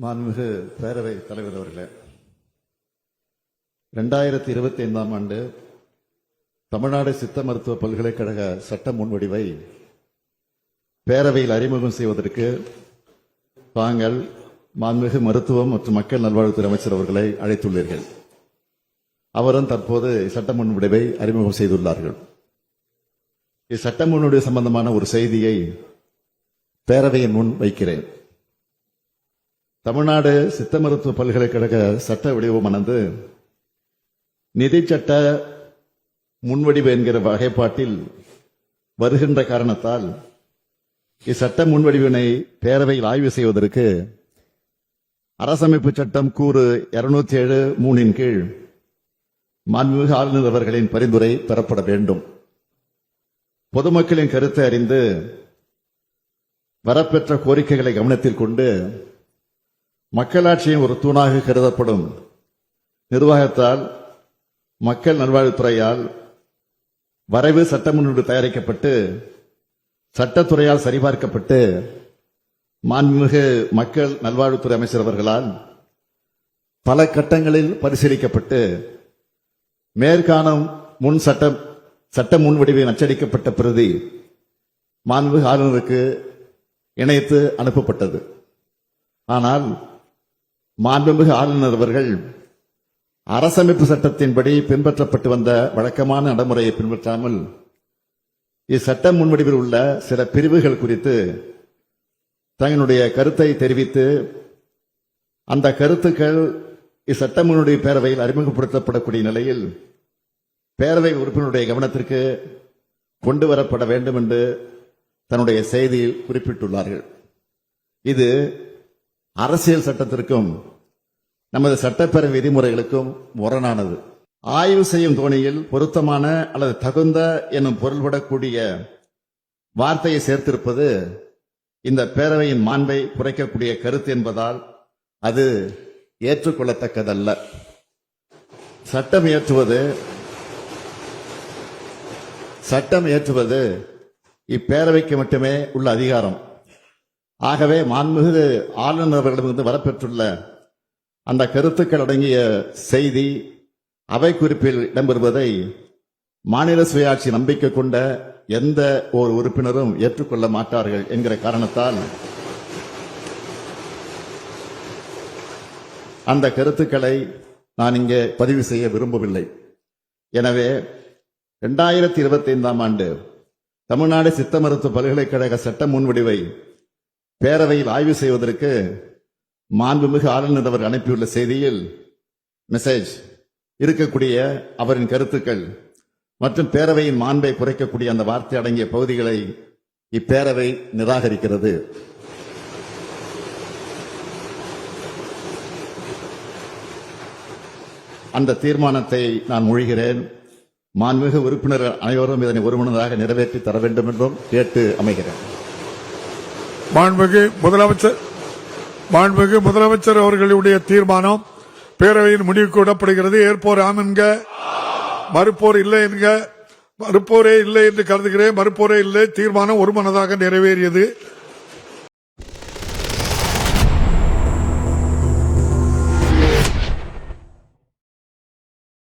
மாண்புமிகு பேரவை தலைவர் அவர்களே ரெண்டாயிரத்தி இருபத்தி ஐந்தாம் ஆண்டு தமிழ்நாடு சித்த மருத்துவ பல்கலைக்கழக சட்ட முன்வடிவை பேரவையில் அறிமுகம் செய்வதற்கு தாங்கள் மாண்புமிகு மருத்துவம் மற்றும் மக்கள் நல்வாழ்வுத்துறை அமைச்சர் அவர்களை அழைத்துள்ளீர்கள். அவரும் தற்போது சட்ட முன்வடிவை அறிமுகம் செய்துள்ளார்கள். இச்சட்ட முன்வடிவு சம்பந்தமான ஒரு செய்தியை பேரவையின் முன் வைக்கிறேன். தமிழ்நாடு சித்த மருத்துவ பல்கலைக்கழக சட்ட வடிவமானது நிதி சட்ட முன்வடிவு என்கிற வகைப்பாட்டில் வருகின்ற காரணத்தால் இச்சட்ட முன்வடிவினை பேரவையில் ஆய்வு செய்வதற்கு அரசமைப்பு சட்டம் கூறு இருநூத்தி ஏழு மூணின் கீழ் மாண்புமிகு ஆளுநர் அவர்களின் பரிந்துரை பெறப்பட வேண்டும். பொதுமக்களின் கருத்தை அறிந்து வரப்பெற்ற கோரிக்கைகளை கவனத்தில் கொண்டு மக்களாட்சியின் ஒரு தூணாக கருதப்படும் நிர்வாகத்தால் மக்கள் நல்வாழ்வுத்துறையால் வரைவு சட்ட முன்னோடு தயாரிக்கப்பட்டு சட்டத்துறையால் சரிபார்க்கப்பட்டு மாண்புமிகு மக்கள் நல்வாழ்வுத்துறை அமைச்சர் அவர்களால் பல கட்டங்களில் பரிசீலிக்கப்பட்டு மேற்காணும் முன் சட்டம் சட்ட முன்வடிவில் அச்சடிக்கப்பட்ட பிரதி மாண்புமிகு ஆளுநருக்கு இணைத்து அனுப்பப்பட்டது. ஆனால் மாண்புமிகு ஆளுநர் அவர்கள் அரசமைப்பு சட்டத்தின்படி பின்பற்றப்பட்டு வந்த வழக்கமான நடைமுறையை பின்பற்றாமல் இச்சட்ட முன்வடிவில் உள்ள சில பிரிவுகள் குறித்து தங்களுடைய கருத்தை தெரிவித்து அந்த கருத்துக்கள் இச்சட்ட முன்வடிவு பேரவையில் அறிமுகப்படுத்தப்படக்கூடிய நிலையில் பேரவை உறுப்பினருடைய கவனத்திற்கு கொண்டு வரப்பட வேண்டும் என்று தன்னுடைய செய்தியில் குறிப்பிட்டுள்ளார்கள். இது அரசியல் சட்டத்திற்கும் நமது சட்டப்பேரவை விதிமுறைகளுக்கும் முரணானது. ஆய்வு செய்யும் தோணியில் பொருத்தமான அல்லது தகுந்த எனும் பொருள்படக்கூடிய வார்த்தையை சேர்த்திருப்பது இந்த பேரவையின் மாண்பை குறைக்கக்கூடிய கருத்து என்பதால் அது ஏற்றுக்கொள்ளத்தக்கதல்ல. சட்டம் இயற்றுவது சட்டம் இயற்றுவது இப்பேரவைக்கு மட்டுமே உள்ள அதிகாரம். ஆகவே மாண்புமிகு ஆளுநர் அவர்களிடமிருந்து வரப்பெற்றுள்ள அந்த கருத்துக்கள் அடங்கிய செய்தி அவை குறிப்பில் இடம்பெறுவதை மாநில சுயாட்சி நம்பிக்கை கொண்ட எந்த ஒரு உறுப்பினரும் ஏற்றுக்கொள்ள மாட்டார்கள் என்கிற காரணத்தால் அந்த கருத்துக்களை நான் இங்கே பதிவு செய்ய விரும்பவில்லை. எனவே இரண்டாயிரத்தி இருபத்தி ஐந்தாம் ஆண்டு தமிழ்நாடு சித்த மருத்துவ பல்கலைக்கழக சட்ட முன்வடிவை பேரவையில் ஆய்வு செய்வதற்கு மாண்புமிகு ஆளுநர் அவர் அனுப்பியுள்ள செய்தியில் மெசேஜ் இருக்கக்கூடிய அவரின் கருத்துக்கள் மற்றும் பேரவையின் மாண்பை குறைக்கக்கூடிய அந்த வார்த்தை அடங்கிய பகுதிகளை இப்பேரவை நிராகரிக்கிறது. அந்த தீர்மானத்தை நான் மொழிகிறேன். மாண்புமிகு உறுப்பினர் அனைவரும் இதனை ஒருமனதாக நிறைவேற்றி தர வேண்டும் என்றும் கேட்டு அமைகிறேன். மாண்புமிகு முதலமைச்சர் மாண்புமிகு முதலமைச்சர் அவர்களுடைய தீர்மானம் பேரவையின் முடிவுக்கு விடப்படுகிறது. ஏற்போர் ஆம் என்க மறுப்போர் இல்லை என்க மறுப்போரே இல்லை என்று கருதுகிறேன். மறுப்போரே இல்லை. தீர்மானம் ஒருமனதாக நிறைவேறியது.